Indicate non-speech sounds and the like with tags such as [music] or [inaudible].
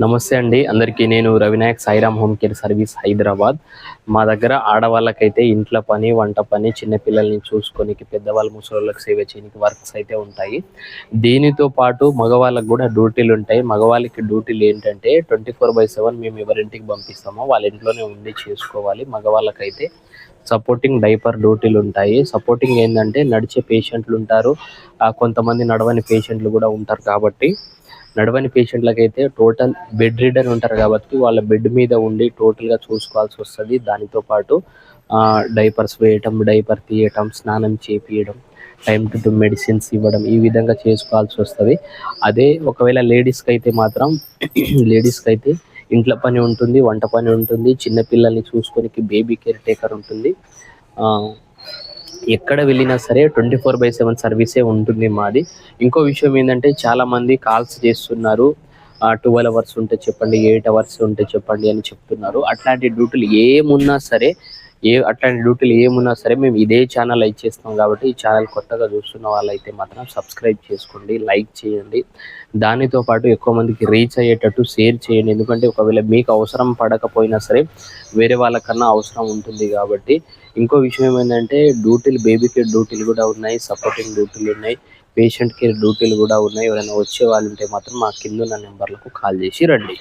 నమస్తే అండి. అందరికీ నేను Ravinayak Sairam home care service Hyderabad. మా దగ్గర ఆడవాళ్ళకైతే ఇంట్లో పని వంట పని చిన్నపిల్లల్ని చూసుకోనికి పెద్దవాళ్ళ ముసలోళ్ళకి సేవ చేయడానికి వర్క్స్ అయితే ఉంటాయి. దీనితో పాటు మగవాళ్ళకు కూడా డ్యూటీలు ఉంటాయి. మగవాళ్ళకి డ్యూటీలు ఏంటంటే ట్వంటీ ఫోర్ బై సెవెన్ మేము ఎవరింటికి పంపిస్తామో వాళ్ళ ఇంట్లోనే ఉండి చేసుకోవాలి. మగవాళ్ళకైతే సపోర్టింగ్ డైపర్ డ్యూటీలు ఉంటాయి. సపోర్టింగ్ ఏంటంటే నడిచే పేషెంట్లు ఉంటారు. ఆ, కొంతమంది నడవని పేషెంట్లు కూడా ఉంటారు కాబట్టి నడవని పేషెంట్లకు అయితే టోటల్ బెడ్ రీడర్ ఉంటారు కాబట్టి వాళ్ళ బెడ్ మీద ఉండి టోటల్గా చూసుకోవాల్సి వస్తుంది. దానితో పాటు డైపర్స్ వేయటం డైపర్ తీయటం స్నానం చేపియడం టైం టు టైం మెడిసిన్స్ ఇవ్వడం ఈ విధంగా చేసుకోవాల్సి వస్తుంది. అదే ఒకవేళ లేడీస్కి అయితే మాత్రం [clears throat] లేడీస్కి అయితే ఇంట్లో పని ఉంటుంది వంట పని ఉంటుంది చిన్నపిల్లల్ని చూసుకొని చూసుకోనికి బేబీ కేర్ టేకర్ ఉంటుంది ఎక్కడ వెళ్ళినా సరే ట్వంటీ ఫోర్ బై సెవెన్ సర్వీసే ఉంటుంది మాది. ఇంకో విషయం ఏంటంటే చాలా మంది కాల్స్ చేస్తున్నారు. ట్వెల్వ్ అవర్స్ ఉంటే చెప్పండి ఎయిట్ అవర్స్ ఉంటే చెప్పండి అని చెప్తున్నారు. అట్లాంటి డ్యూటీలు ఏమున్నా సరే ఏ అట్లాంటి డ్యూటీలు ఏమున్నా సరే మేము ఇదే ఛానల్ లైక్ చేస్తాం కాబట్టి ఈ ఛానల్ కొత్తగా చూస్తున్న వాళ్ళైతే మాత్రం సబ్స్క్రైబ్ చేసుకోండి లైక్ చేయండి. దానితో పాటు ఎక్కువ మందికి రీచ్ అయ్యేటట్టు షేర్ చేయండి. ఎందుకంటే ఒకవేళ మీకు అవసరం పడకపోయినా సరే వేరే వాళ్ళకన్నా అవసరం ఉంటుంది కాబట్టి. ఇంకో విషయం ఏంటంటే డ్యూటీలు బేబీ కేర్ డ్యూటీలు కూడా ఉన్నాయి సపోర్టింగ్ డ్యూటీలు ఉన్నాయి పేషెంట్ కేర్ డ్యూటీలు కూడా ఉన్నాయి. ఎవరైనా వచ్చే వాళ్ళు ఉంటే మాత్రం మా కింద ఉన్న నెంబర్లకు కాల్ చేసి రండి.